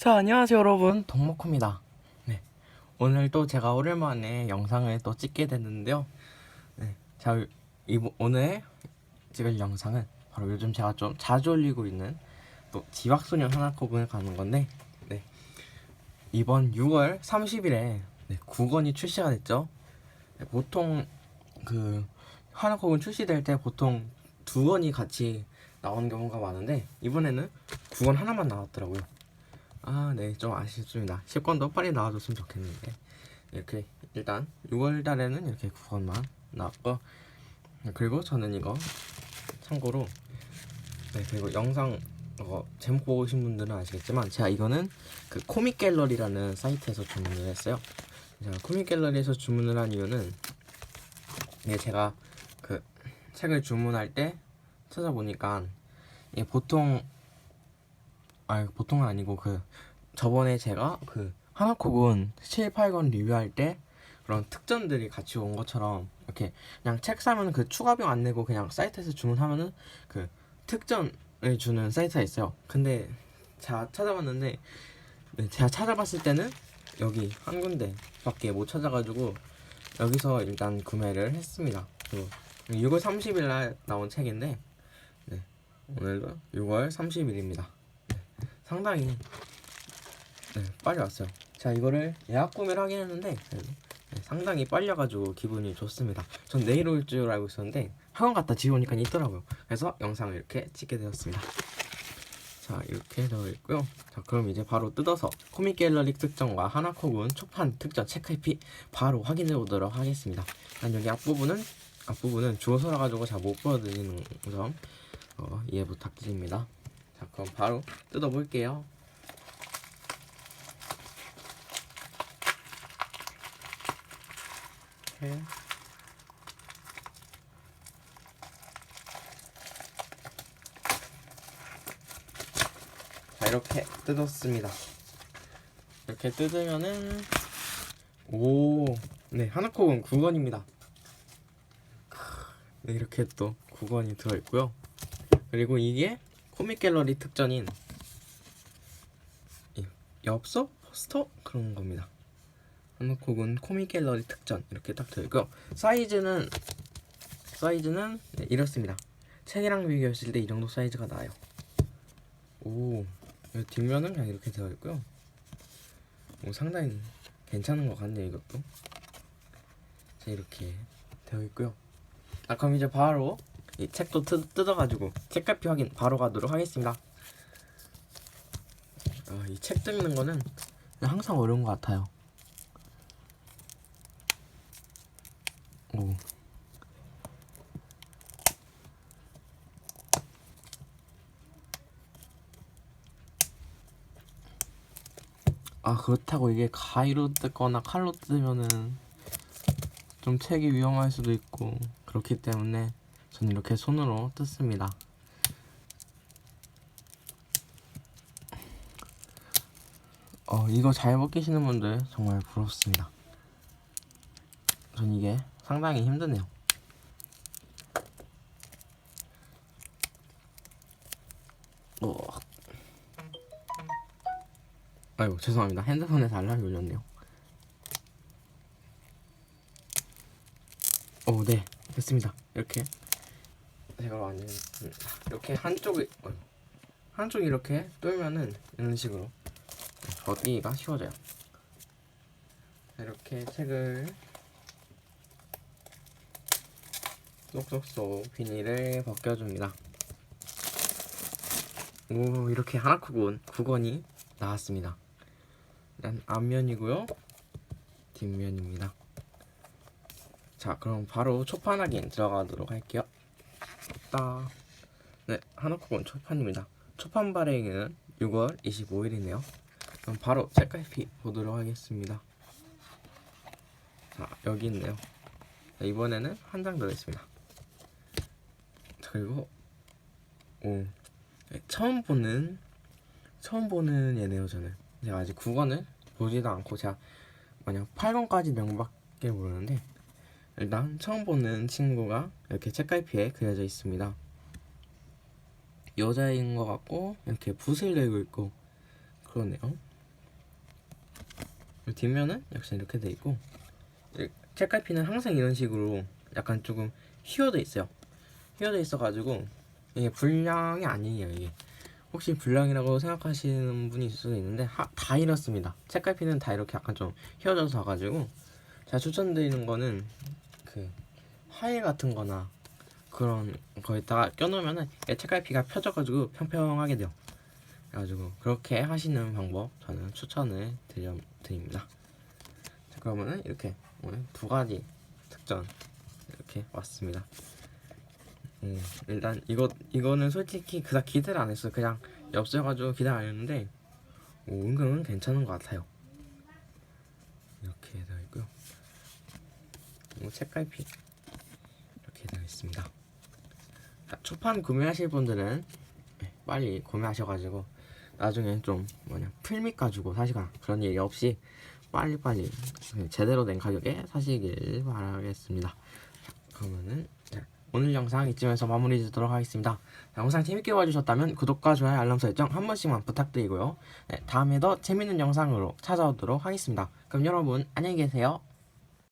자, 안녕하세요, 여러분. 동목호입니다. 네. 오늘 또 제가 오랜만에 영상을 또 찍게 됐는데요. 네. 자, 이, 오늘 찍을 영상은 바로 요즘 제가 좀 자주 올리고 있는 또 지박소년 하나코군을 가는 건데, 네. 이번 6월 30일에 네, 9권이 출시가 됐죠. 네, 보통 그 하나코군 출시될 때 보통 두 권이 같이 나오는 경우가 많은데 이번에는 9권 하나만 나왔더라고요. 아, 네, 좀 아쉽습니다. 10권도 빨리 나와줬으면 좋겠는데 이렇게 일단 6월 달에는 이렇게 9권만 나왔고 그리고 저는 이거 참고로 네 그리고 영상 어, 제목 보고 오신 분들은 아시겠지만 제가 이거는 그 코믹 갤러리라는 사이트에서 주문을 했어요. 제가 코믹 갤러리에서 주문을 한 이유는 이게 제가 그 책을 주문할 때 찾아보니까 이게 보통 아 보통은 아니고 그 저번에 제가 그 하나콕은 7, 8권 리뷰할 때 그런 특전들이 같이 온 것처럼 이렇게 그냥 책 사면 그 추가비용 안 내고 그냥 사이트에서 주문하면은 그 특전을 주는 사이트가 있어요. 근데 제가 찾아봤는데 네, 제가 찾아봤을 때는 여기 한 군데밖에 못 찾아가지고 여기서 일단 구매를 했습니다. 그리고 6월 30일 날 나온 책인데 네, 오늘도 6월 30일입니다. 상당히 네, 빨리 왔어요. 자 이거를 예약 구매를 하긴 했는데 네, 상당히 빨려가지고 기분이 좋습니다. 전 내일 올 줄 알고 있었는데 학원 갔다 집에 오니까 있더라고요. 그래서 영상을 이렇게 찍게 되었습니다. 자 이렇게 되어 있고요. 자 그럼 이제 바로 뜯어서 코믹 갤러리 특전과 하나코군 초판 특전 체크해피 바로 확인해 보도록 하겠습니다. 난 여기 앞부분은 앞부분은 주어서라 가지고 잘 못 보여드리는 점 어, 이해 부탁드립니다. 자 그럼 바로 뜯어볼게요. 이렇게. 자 이렇게 뜯었습니다. 이렇게 뜯으면은 오네 하나콕은 9권입니다. 네 이렇게 또 9권이 들어있고요. 그리고 이게 코믹 갤러리 특전인 이 엽서 포스터 그런 겁니다. 하나콕은 코믹 갤러리 특전 이렇게 딱 들고요. 사이즈는 사이즈는 네, 이렇습니다. 책이랑 비교했을 때 이 정도 사이즈가 나요. 오 뒷면은 그냥 이렇게 되어 있고요. 오, 상당히 괜찮은 것 같네요 이것도. 자 이렇게 되어 있고요. 아 그럼 이제 바로 이 책도 뜯, 뜯어가지고 책갈피 확인 바로 가도록 하겠습니다. 아, 이책 뜯는 거는 항상 어려운 것 같아요. 오. 아 그렇다고 이게 가위로 뜯거나 칼로 뜯으면은 좀 책이 위험할 수도 있고 그렇기 때문에 저는 이렇게 손으로 뜯습니다. 어 이거 잘 벗기시는 분들 정말 부럽습니다. 전 이게 상당히 힘드네요. 어. 아이고 죄송합니다. 핸드폰에서 알람이 울렸네요. 오, 네, 됐습니다. 이렇게 제가 완전 이렇게 한쪽이 어, 한쪽 이렇게 뚫면은 이런 식으로 벗기기가 쉬워져요. 이렇게 책을 쏙쏙쏙 비닐을 벗겨줍니다. 오 이렇게 하나쿠군 9권이 나왔습니다. 일단 앞면이고요. 뒷면입니다. 자 그럼 바로 초판 확인 들어가도록 할게요. 딱. 네 하나쿠군 초판입니다. 초판 발행은 6월 25일이네요. 그럼 바로 책갈피 보도록 하겠습니다. 자 여기 있네요. 자, 이번에는 한 장 들어있습니다. 자, 그리고 오 네, 처음 보는 처음 보는 얘네요 저는 제가 아직 9권을 보지도 않고 제가 만약 8권까지 명밖에 모르는데 일단 처음 보는 친구가 이렇게 책갈피에 그려져 있습니다 여자인 것 같고 이렇게 붓을 내고 있고 그러네요 뒷면은 역시 이렇게 돼 있고 이 책갈피는 항상 이런 식으로 약간 조금 휘어져 있어요. 휘어져 있어가지고 이게 불량이 아니에요. 이게 혹시 불량이라고 생각하시는 분이 있을 수도 있는데 하, 다 이렇습니다. 책갈피는 다 이렇게 약간 좀 휘어져서 가지고 제가 추천드리는 거는 그 하일 같은 거나 그런 거에다가 껴놓으면은 책갈피가 펴져가지고 평평하게 돼요. 그래가지고 그렇게 하시는 방법 저는 추천을 드려, 드립니다. 자, 그러면은 이렇게 오늘 두 가지 특전 이렇게 왔습니다. 음, 일단 이거 이거는 솔직히 그닥 기대를 안 했어요. 그냥 엽서가지고 기대 안 했는데 오, 은근 괜찮은 것 같아요. 이렇게 되어 있고요. 책갈피 자, 초판 구매하실 분들은 네, 빨리 구매하셔가지고 나중에 좀 뭐냐 풀밑 가지고 사시거나 그런 일이 없이 빨리빨리 제대로 된 가격에 사시길 바라겠습니다. 자, 그러면은 자, 오늘 영상 이쯤에서 마무리 짓도록 하겠습니다. 자, 영상 재밌게 봐주셨다면 구독과 좋아요 알람 설정 한 번씩만 부탁드리고요. 네, 다음에 더 재밌는 영상으로 찾아오도록 하겠습니다. 그럼 여러분 안녕히 계세요.